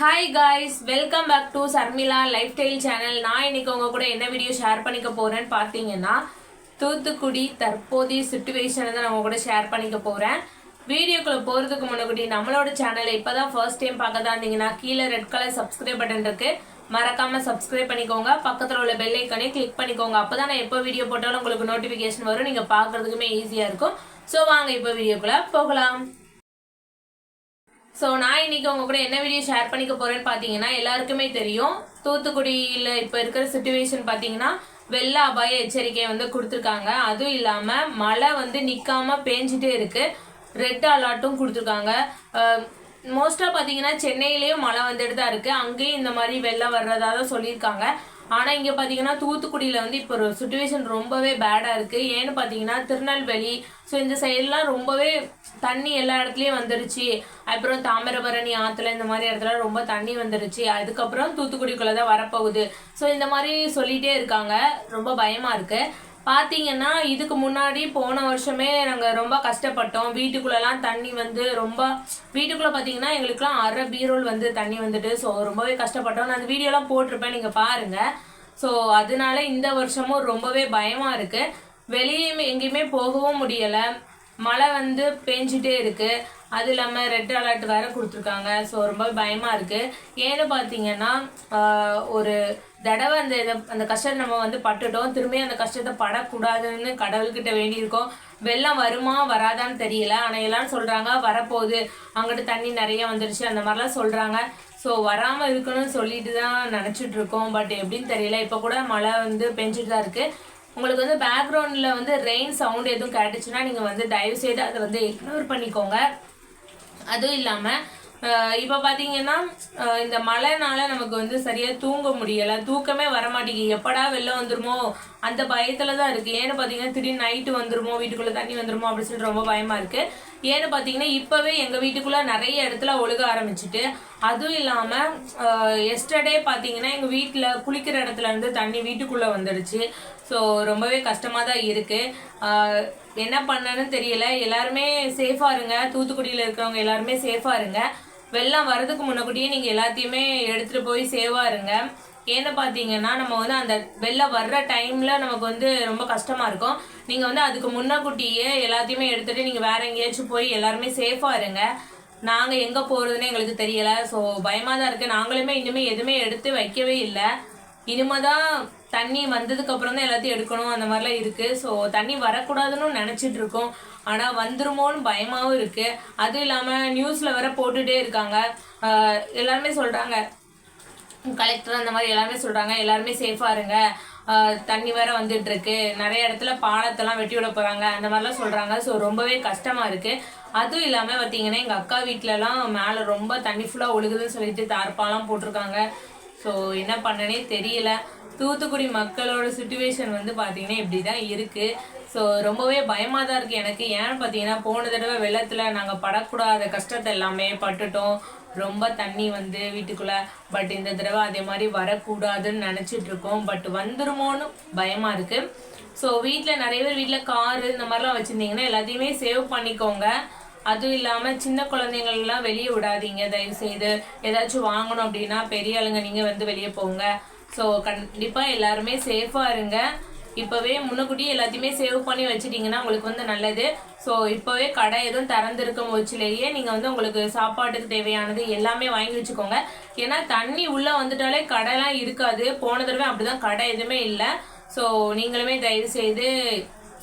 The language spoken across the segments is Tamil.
Hi guys welcome back to Sharmila lifestyle channel நான் இன்னைக்கு உங்க கூட என்ன வீடியோ ஷேர் பண்ணிக்க போறேன்னு பார்த்தீங்கன்னா தூத்துக்குடி தற்போதைய சுச்சுவேஷனை தான் நம்ம கூட ஷேர் பண்ணிக்க போறேன். வீடியோக்குள்ள போறதுக்கு முன்னாடி நம்மளோட சேனலை இப்பதான் ஃபர்ஸ்ட் டைம் பார்க்க தான் இருந்தீங்கன்னா கீழே ரெட் கலர் சப்ஸ்கிரைப் பட்டன் இருக்கு. மறக்காம சப்ஸ்கிரைப் பண்ணிக்கோங்க. பக்கத்தில் உள்ள பெல் ஐக்கானே கிளிக் பண்ணிக்கோங்க. அப்பதான் நான் எப்போ வீடியோ போட்டாலும் உங்களுக்கு நோட்டிஃபிகேஷன் வரும். நீங்கள் பார்க்குறதுக்குமே ஈஸியாக இருக்கும். ஸோ வாங்க இப்போ வீடியோக்குள்ள போகலாம். ஸோ நான் இன்னைக்கு உங்க கூட என்ன வீடியோ ஷேர் பண்ணிக்க போறேன்னு பார்த்தீங்கன்னா எல்லாருக்குமே தெரியும். தூத்துக்குடியில் இப்போ இருக்கிற சுச்சுவேஷன் பார்த்தீங்கன்னா வெள்ள அபாய எச்சரிக்கை வந்து கொடுத்துருக்காங்க. அதுவும் இல்லாமல் மழை வந்து நிற்காம பேஞ்சிட்டே இருக்கு. ரெட் அலர்ட்டும் கொடுத்துருக்காங்க. மோஸ்ட்டாக பார்த்தீங்கன்னா சென்னையிலேயும் மழை வந்துட்டு தான் இருக்குது அங்கேயும் இந்த மாதிரி வெள்ளம் வர்றதா தான் சொல்லியிருக்காங்க. ஆனால் இங்கே பார்த்தீங்கன்னா தூத்துக்குடியில் வந்து இப்போ ஒரு சுச்சுவேஷன் ரொம்பவே பேடாக இருக்குது ஏன்னு பார்த்தீங்கன்னா திருநெல்வேலி. ஸோ இந்த சைட்லாம் ரொம்பவே தண்ணி எல்லா இடத்துலையும் வந்துருச்சு. அப்புறம் தாமிரபரணி ஆற்றுல இந்த மாதிரி இடத்துல ரொம்ப தண்ணி வந்துருச்சு. அதுக்கப்புறம் தூத்துக்குடிக்குள்ளே தான் வரப்போகுது. ஸோ இந்த மாதிரி சொல்லிகிட்டே இருக்காங்க. ரொம்ப பயமாக இருக்குது பார்த்தீங்கன்னா இதுக்கு முன்னாடி போன வருஷமே நாங்கள் ரொம்ப கஷ்டப்பட்டோம். வீட்டுக்குள்ளெல்லாம் தண்ணி வந்து ரொம்ப வீட்டுக்குள்ளே பார்த்தீங்கன்னா எங்களுக்குலாம் அரை பீரோல் வந்து தண்ணி வந்துட்டு ஸோ ரொம்பவே கஷ்டப்பட்டோம். நான் அந்த வீடியோலாம் போட்டிருப்பேன் நீங்கள் பாருங்கள் ஸோ அதனால இந்த வருஷமும் ரொம்பவே பயமாக இருக்குது வெளியே எங்கேயுமே போகவும் முடியலை. மழை வந்து பெஞ்சிட்டே இருக்குது அது இல்லாமல் ரெட் அலர்ட் வேற கொடுத்துருக்காங்க. ஸோ ரொம்ப பயமாக இருக்கு. ஏன்னு பார்த்தீங்கன்னா ஒரு தடவை அந்த இதை அந்த கஷ்டத்தை நம்ம வந்து பட்டுட்டோம். திரும்பி அந்த கஷ்டத்தை படக்கூடாதுன்னு கடவுள்கிட்ட வேண்டியிருக்கோம். வெள்ளம் வருமா வராதான்னு தெரியல. ஆனால் எல்லாரும் சொல்கிறாங்க வரப்போகுது. அங்கிட்டு தண்ணி நிறைய வந்துருச்சு அந்த மாதிரிலாம் சொல்கிறாங்க ஸோ வராமல் இருக்கணும்னு சொல்லிட்டு தான் நினச்சிட்டு இருக்கோம் பட் எப்படின்னு தெரியல. இப்போ கூட மழை வந்து பெஞ்சிட்டு தான் இருக்குது உங்களுக்கு வந்து பேக்ரவுண்டில் வந்து ரெயின் சவுண்ட் எதுவும் கேட்டுச்சுன்னா நீங்கள் வந்து தயவு செய்து அதை வந்து இக்னோர் பண்ணிக்கோங்க. அதுவும் இல்லாமல் இப்போ பார்த்தீங்கன்னா இந்த மழைனால நமக்கு வந்து சரியாக தூங்க முடியலை தூக்கமே வரமாட்டேங்குது. எப்படா வெளில வந்துருமோ? அந்த பயத்தில் தான் இருக்குது ஏன்னு பார்த்தீங்கன்னா திடீர்னு நைட்டு வந்துருமோ? வீட்டுக்குள்ளே தண்ணி வந்துருமோ? அப்படின்னு சொல்லிட்டு ரொம்ப பயமாக இருக்குது ஏன்னு பார்த்தீங்கன்னா இப்போவே எங்கள் வீட்டுக்குள்ளே நிறைய இடத்துல ஒழுக ஆரம்பிச்சிட்டு அதுவும் இல்லாமல் எஸ்டர்டே பார்த்தீங்கன்னா எங்கள் வீட்டில் குளிக்கிற இடத்துல இருந்து தண்ணி வீட்டுக்குள்ளே வந்துடுச்சு. ஸோ ரொம்பவே கஷ்டமாக தான் இருக்குது என்ன பண்ணனு தெரியல. எல்லாருமே சேஃபாக இருங்க. தூத்துக்குடியில் இருக்கிறவங்க எல்லாருமே சேஃபாக இருங்க. வெள்ளம் வரதுக்கு முன்னக்கூட்டியே நீங்கள் எல்லாத்தையுமே எடுத்துகிட்டு போய் சேவாக இருங்க. ஏன்னு பார்த்தீங்கன்னா நம்ம வந்து அந்த வெள்ளம் வர்ற டைமில் நமக்கு வந்து ரொம்ப கஷ்டமாக இருக்கும். நீங்கள் வந்து அதுக்கு முன்னக்கூட்டியே எல்லாத்தையுமே எடுத்துகிட்டு நீங்கள் வேற எங்கேயாச்சும் போய் எல்லாருமே சேஃபாக இருங்க. நாங்கள் எங்கே போகிறதுன்னு எங்களுக்கு தெரியலை. ஸோ பயமாக தான் இருக்குது நாங்களுமே இன்னுமே எதுவுமே எடுத்து வைக்கவே இல்லை. இனிமேதான் தண்ணி வந்ததுக்கு அப்புறம் தான் எல்லாத்தையும் எடுக்கணும் அந்த மாதிரிலாம் இருக்கு. ஸோ தண்ணி வரக்கூடாதுன்னு நினச்சிட்டு இருக்கோம். ஆனால் வந்துருமோன்னு பயமாகவும் இருக்கு. அதுவும் இல்லாமல் நியூஸில் வேற போட்டுட்டே இருக்காங்க. எல்லாருமே சொல்கிறாங்க கலெக்டர் அந்த மாதிரி எல்லாருமே சொல்கிறாங்க எல்லாருமே சேஃபாக இருங்க. தண்ணி வேற வந்துட்டு இருக்கு. நிறைய இடத்துல பாலத்தெல்லாம் வெட்டி விட போறாங்க. அந்த மாதிரிலாம் சொல்றாங்க. ஸோ ரொம்பவே கஷ்டமா இருக்கு. அதுவும் இல்லாமல் பார்த்தீங்கன்னா எங்கள் அக்கா வீட்டிலலாம் மேலே ரொம்ப தண்ணி ஃபுல்லாக ஒழுகுதுன்னு சொல்லிட்டு தார்ப்பாலாம் போட்டிருக்காங்க. ஸோ என்ன பண்ணனே தெரியல. தூத்துக்குடி மக்களோட சுச்சுவேஷன் வந்து பார்த்தீங்கன்னா இப்படி தான் இருக்குது ஸோ ரொம்பவே பயமாக தான் இருக்குது எனக்கு. ஏன்னு பார்த்தீங்கன்னா போன தடவை வெள்ளத்தில் நாங்கள் படக்கூடாத கஷ்டத்தை எல்லாமே பட்டுட்டோம். ரொம்ப தண்ணி வந்து வீட்டுக்குள்ளே பட் இந்த தடவை அதே மாதிரி வரக்கூடாதுன்னு நினச்சிட்டு இருக்கோம். பட் வந்துருமோன்னு பயமாக இருக்குது ஸோ வீட்டில் நிறைய பேர் வீட்டில் காரு இந்த மாதிரிலாம் வச்சுருந்தீங்கன்னா எல்லாத்தையுமே சேவ் பண்ணிக்கோங்க. அதுவும் இல்லாமல் சின்ன குழந்தைங்கள்லாம் வெளியே விடாதீங்க. தயவு செய்து ஏதாச்சும் வாங்கணும் அப்படின்னா பெரிய ஆளுங்க நீங்கள் வந்து வெளியே போங்க. ஸோ கண்டிப்பாக எல்லாருமே சேஃபாக இருங்க. இப்போவே முன்னக்கூட்டியே எல்லாத்தையுமே சேவ் பண்ணி வச்சிட்டிங்கன்னா உங்களுக்கு வந்து நல்லது. ஸோ இப்போவே கடை எதுவும் திறந்துருக்கும் வச்சுலேயே நீங்கள் வந்து உங்களுக்கு சாப்பாட்டுக்கு தேவையானது எல்லாமே வாங்கி வச்சுக்கோங்க. ஏன்னா தண்ணி உள்ளே வந்துட்டாலே கடைலாம் இருக்காது. போன தடவை அப்படிதான் கடை எதுவுமே இல்லை. ஸோ நீங்களுமே தயவு செய்து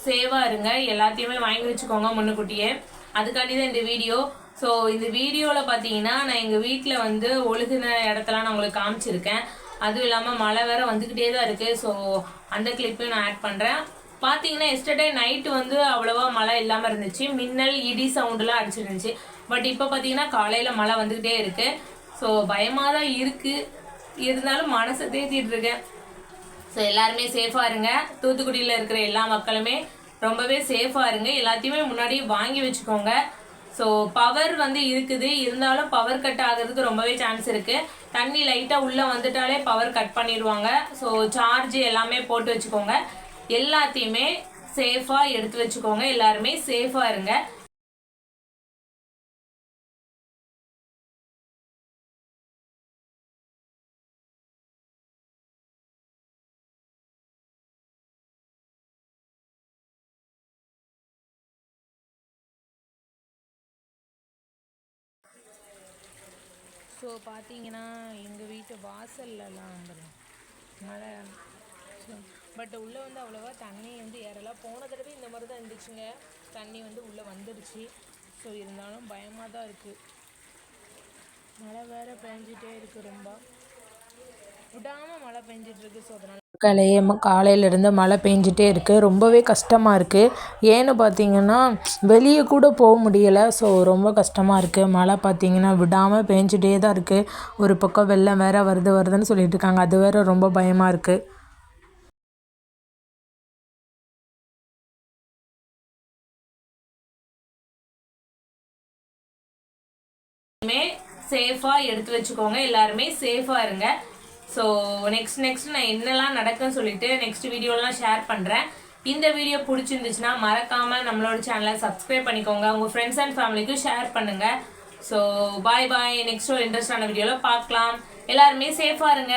சேவாக இருங்க. எல்லாத்தையுமே வாங்கி வச்சுக்கோங்க முன்னுக்கூட்டியே. அதுக்காண்டி தான் இந்த வீடியோ. ஸோ இந்த வீடியோவில் பார்த்தீங்கன்னா நான் எங்கள் வீட்டில் வந்து ஒழுகுன இடத்தெல்லாம் நான் உங்களுக்கு காமிச்சிருக்கேன். அதுவும் இல்லாமல் மழை வேற வந்துக்கிட்டே தான் இருக்குது ஸோ அந்த கிளிப்பையும் நான் ஆட் பண்ணுறேன் பார்த்தீங்கன்னா எஸ்டர்டே நைட்டு வந்து அவ்வளோவா மழை இல்லாமல் இருந்துச்சு. மின்னல் இடி சவுண்டுலாம் அடிச்சிருந்துச்சு. பட் இப்போ பார்த்தீங்கன்னா காலையில் மழை வந்துக்கிட்டே இருக்குது ஸோ பயமாக தான் இருக்குது இருந்தாலும் மனசை தேத்திட்டு இருக்கேன். ஸோ எல்லாருமே சேஃபாக இருங்க. தூத்துக்குடியில் இருக்கிற எல்லா மக்களுமே ரொம்பவே சேஃபாக இருங்க. எல்லாத்தையுமே முன்னாடியே வாங்கி வச்சுக்கோங்க. ஸோ பவர் வந்து இருக்குது. இருந்தாலும் பவர் கட் ஆகிறதுக்கு ரொம்பவே சான்ஸ் இருக்குது தண்ணி லைட்டாக உள்ளே வந்துட்டாலே பவர் கட் பண்ணிடுவாங்க. ஸோ சார்ஜ் எல்லாமே போட்டு வச்சுக்கோங்க. எல்லாத்தையுமே சேஃபாக எடுத்து வச்சுக்கோங்க. எல்லாருமே சேஃபாக இருங்க. ஸோ பார்த்தீங்கன்னா எங்கள் வீட்டு வாசல்லலாம் வந்துடும் மழை பட் உள்ளே வந்து அவ்வளோவா தண்ணி வந்து ஏறலாம் போன தடவை இந்த மாதிரி தான் இருந்துச்சுங்க. தண்ணி வந்து உள்ளே வந்துடுச்சு ஸோ இருந்தாலும் பயமாக தான் இருக்குது மழை வேறு பெஞ்சிட்டே இருக்குது ரொம்ப. விடாமல் மழை பெஞ்சிட்ருக்கு ஸோ அதனால் மக்களே காலையிலேருந்து மழை பெஞ்சிட்டே இருக்குது ரொம்பவே கஷ்டமாக இருக்குது ஏன்னு பார்த்தீங்கன்னா வெளியே கூட போக முடியலை. ஸோ ரொம்ப கஷ்டமாக இருக்குது மழை பார்த்தீங்கன்னா விடாமல் பெஞ்சிட்டே தான் இருக்குது ஒரு பக்கம் வெள்ளம் வேறு வருது வருதுன்னு சொல்லிட்டு இருக்காங்க. அது வேற ரொம்ப பயமாக இருக்குது சேஃபாக எடுத்து வச்சுக்கோங்க. எல்லாருமே சேஃபாக இருங்க. ஸோ நெக்ஸ்ட் நெக்ஸ்ட் நான் என்னெல்லாம் நடக்குன்னு சொல்லிட்டு நெக்ஸ்ட் வீடியோலாம் ஷேர் பண்ணுறேன் இந்த வீடியோ பிடிச்சிருந்துச்சுன்னா மறக்காமல் நம்மளோட சேனலை சப்ஸ்கிரைப் பண்ணிக்கோங்க. உங்கள் ஃப்ரெண்ட்ஸ் அண்ட் ஃபேமிலிக்கும் ஷேர் பண்ணுங்கள் ஸோ பாய் பாய் நெக்ஸ்ட் ஒரு இன்ட்ரெஸ்டான வீடியோவில் பார்க்கலாம். எல்லாருமே சேஃபாக இருங்க.